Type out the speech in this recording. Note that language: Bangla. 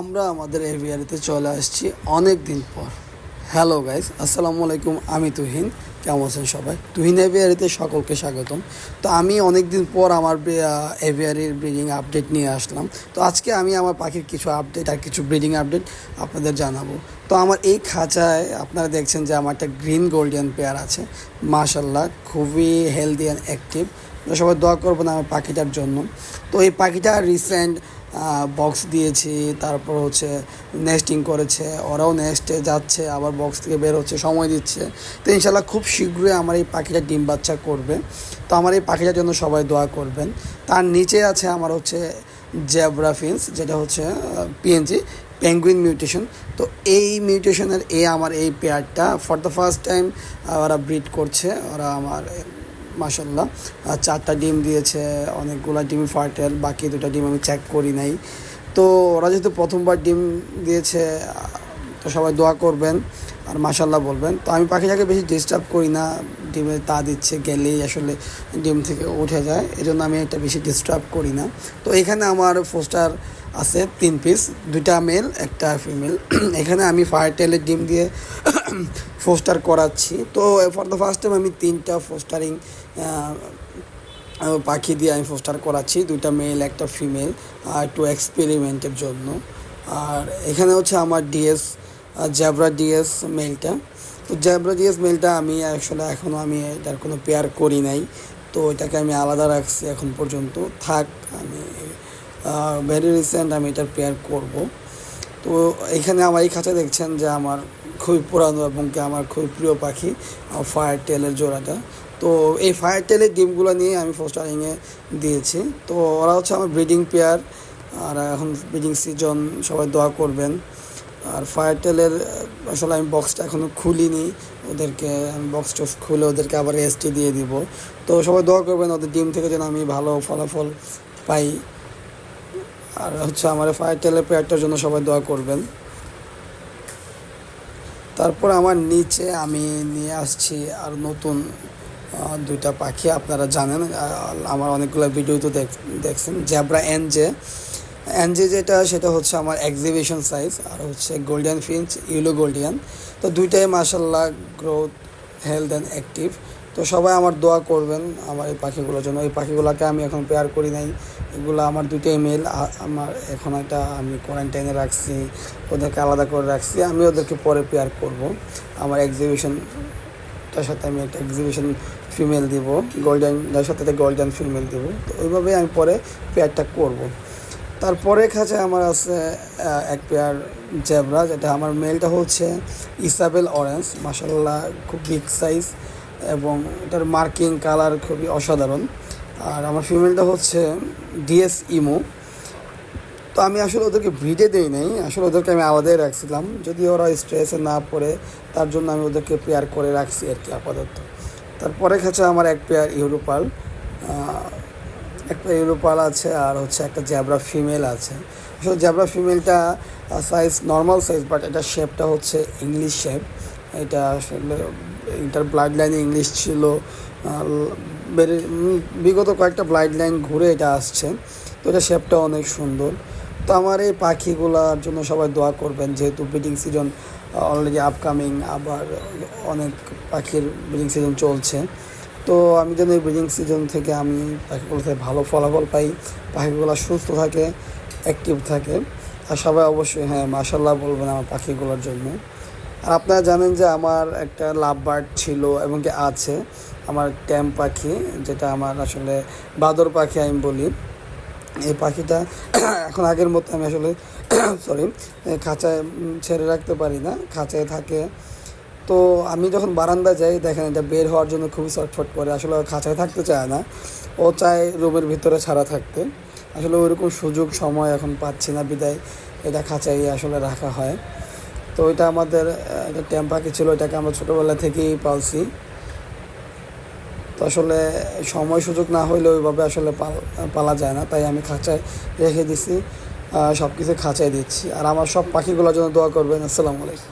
আমরা আমাদের এভিয়ারিতে চলে আসছি অনেক দিন পর। হ্যালো গাইস আসসালামু আলাইকুম, আমি তুহিন। কেমন আছেন সবাই? তুহিন এভিয়ারিতে সকলকে স্বাগতম। তো আমি অনেক দিন পর আমার এভিয়ারির ব্রিডিং আপডেট নিয়ে আসলাম। তো আজকে আমি আমার পাখির কিছু আপডেট আর কিছু ব্রিডিং আপডেট আপনাদের জানাব। তো আমার এই খাঁচায় আপনারা দেখছেন যে আমার একটা গ্রিন গোল্ডেন পেয়ার আছে। মাশাল্লাহ খুবই হেলদি অ্যান্ড অ্যাক্টিভ সবাই দোয়া করবেন আমার পাখিটার জন্য। তো এই পাখিটা রিসেন্ট বক্স দিয়েছি, তারপর হচ্ছে নেস্টিং করেছে, ওরাও নেস্টে যাচ্ছে, আবার বক্স থেকে বের হচ্ছে, সময় দিচ্ছে। তো ইনশাল্লাহ খুব শীঘ্রই আমার এই পাখিটা ডিম বাচ্চা করবে। তো আমার এই পাখিটার জন্য সবাই দোয়া করবেন। তার নিচে আছে আমার হচ্ছে জেব্রা ফিন্স যেটা হচ্ছে পিএনজি পেঙ্গুইন মিউটেশন তো এই মিউটেশনের এ আমার এই পেয়ারটা ফর দ্য ফার্স্ট টাইম ওরা ব্রিড করছে, ওরা আমার মাসাল্লাহ চারটা ডিম দিয়েছে, অনেকগুলো ডিম ফার্টেল, বাকি দুটো ডিম আমি চেক করি নাই। তো ওরা যেহেতু প্রথমবার ডিম দিয়েছে, তো সবাই দোয়া করবেন আর মাসাল্লাহ বলবেন। তো আমি পাখিটাকে বেশি ডিস্টার্ব করি না ডিমে তা দিচ্ছে গেলেই আসলে ডিম থেকে উঠে যায়, এজন্য আমি এটা বেশি ডিস্টার্ব করি না। তো এখানে আমার পোস্টার আছে, তিন পিস দুইটা মেল একটা ফিমেল এখানে আমি ফায়ার টেলের ডিম দিয়ে ফোস্টার করাচ্ছি। তো ফর দ্য ফার্স্ট টাইম আমি তিনটা ফোস্টারিং পাখি দিয়ে আমি ফোস্টার করাচ্ছি। দুইটা মেল একটা ফিমেল আর একটু এক্সপেরিমেন্টের জন্য। আর এখানে হচ্ছে আমার ডিএস জ্যাবরা ডিএস মেলটা তো জ্যাবরা ডিএস মেলটা আমি আসলে এখনও আমি এটার কোনো পেয়ার করি নাই। তো এটাকে আমি আলাদা রাখছি এখন পর্যন্ত। থাক, আমি ভেরি রিসেন্ট আমি এটা পেয়ার করব। তো এখানে আমার এই খাঁচা দেখছেন যে আমার খুবই পুরানো এবং কি আমার খুবই প্রিয় পাখি ফায়ার টেলের জোড়াটা। তো এই ফায়ার টেলের ডিমগুলো নিয়ে আমি ফোস্টারিংয়ে দিয়েছি। তো ওরা হচ্ছে আমার ব্রিডিং পেয়ার আর এখন ব্রিডিং সিজন সবাই দোয়া করবেন। আর ফায়ার টেলের আসলে আমি বক্সটা এখনও খুলিনি, ওদেরকে আমি বক্স টক্স খুলে ওদেরকে আবার এসটি দিয়ে দিব। তো সবাই দোয়া করবেন, ওদের ডিম থেকে যেন আমি ভালো ফলাফল পাই। আর হচ্ছে আমার ফায়ার টেলের পেয়ারটার জন্য সবাই দোয়া করবেন। তারপর আমার নিচে আমি নিয়ে আসছি আর নতুন দুইটা পাখি, আপনারা জানেন আমার অনেকগুলো ভিডিও তো দেখছেন জ্যাবরা এনজে এনজে যেটা, সেটা হচ্ছে আমার এক্সিবিশন সাইজ আর হচ্ছে গোল্ডেন ফিঞ্চ ইউলো গোল্ডিয়ান তো দুইটাই মাসাল্লাহ গ্রোথ হেলথ অ্যান্ড অ্যাক্টিভ তো সবাই আমার দোয়া করবেন আমার এই পাখিগুলোর জন্য। এই পাখিগুলোকে আমি এখন পেয়ার করি নাই। এগুলো আমার দুইটাই মেল আমার এখন একটা আমি কোয়ারেন্টাইনে রাখছি, ওদেরকে আলাদা করে রাখছি। আমি ওদেরকে পরে পেয়ার করব। আমার এক্সিবিশনটার সাথে আমি একটা এক্সিবিশন ফিমেল দিব গোল্ডেন যার সাথে গোল্ডেন ফিমেল দিব। তো ওইভাবেই আমি পরে পেয়ারটা করব। তারপরে কাছে আমার আছে এক পেয়ার জেবরা যেটা আমার মেলটা হচ্ছে ইসাবেল অরেঞ্জ মাসাল্লাহ খুব বিগ সাইজ এবং এটার মার্কিং কালার খুবই অসাধারণ। আর আমার ফিমেলটা হচ্ছে ডিএস ইমো। তো আমি আসলে ওদেরকে ব্রিডে দিই নাই, আসলে ওদেরকে আমি আলাদাই রাখছিলাম। যদি ওরা স্ট্রেসে না পড়ে, তার জন্য আমি ওদেরকে পেয়ার করে রাখছি আর কি আপাতত। তারপরে কাছে আমার এক পেয়ার ইউরোপাল। একটা ইউরোপাল আছে আর হচ্ছে একটা জ্যাবরা ফিমেল আছে। আসলে জ্যাবরা ফিমেলটা সাইজ নর্মাল সাইজ বাট এটা শেপটা হচ্ছে ইংলিশ শেপ এটা আসলে এটার ব্লাড লাইন ইংলিশ ছিল বিগত কয়েকটা ব্লাড লাইন ঘুরে এটা আসছে। তো এটা শেপটা অনেক সুন্দর। তো আমার এই পাখিগুলোর জন্য সবাই দোয়া করবেন, যেহেতু ব্রিডিং সিজন অলরেডি আপকামিং আবার অনেক পাখির ব্রিডিং সিজন চলছে। তো আমি যেন এই ব্রিডিং সিজন থেকে আমি পাখিগুলো থেকে ভালো ফলাফল পাই, পাখিগুলো সুস্থ থাকে অ্যাক্টিভ থাকে। আর সবাই অবশ্যই হ্যাঁ মাসাল্লাহ বলবেন আমার পাখিগুলোর জন্য। আপনারা জানেন যে আমার একটা লাভ বার্ড ছিল এবং কি আছে, আমার ট্যাম পাখি, যেটা আমার আসলে বাদর পাখি আমি বলি। এই পাখিটা এখন আগের মতো আমি আসলে সরি খাঁচায় ছেড়ে রাখতে পারি না, খাঁচায় থাকে। তো আমি যখন বারান্দা যাই, দেখেন এটা বের হওয়ার জন্য খুবই ছটফট করে, আসলে খাঁচায় থাকতে চায় না। ও চায় রুমের ভিতরে ছাড়া থাকতে। আসলে ওইরকম সুযোগ সময় এখন পাচ্ছি না, বিদায়, এটা খাঁচাই আসলে রাখা হয়। তো ওইটা আমাদের একটা ট্যাম পাখি ছিল, ওইটাকে আমরা ছোটোবেলা থেকেই পালছি। তো আসলে সময় সুযোগ না হইলে ওইভাবে আসলে পালা যায় না, তাই আমি খাঁচায় রেখে দিছি সব কিছু খাঁচায় দিচ্ছি। আর আমার সব পাখিগুলোর জন্য দোয়া করবেন, আসসালামু আলাইকুম।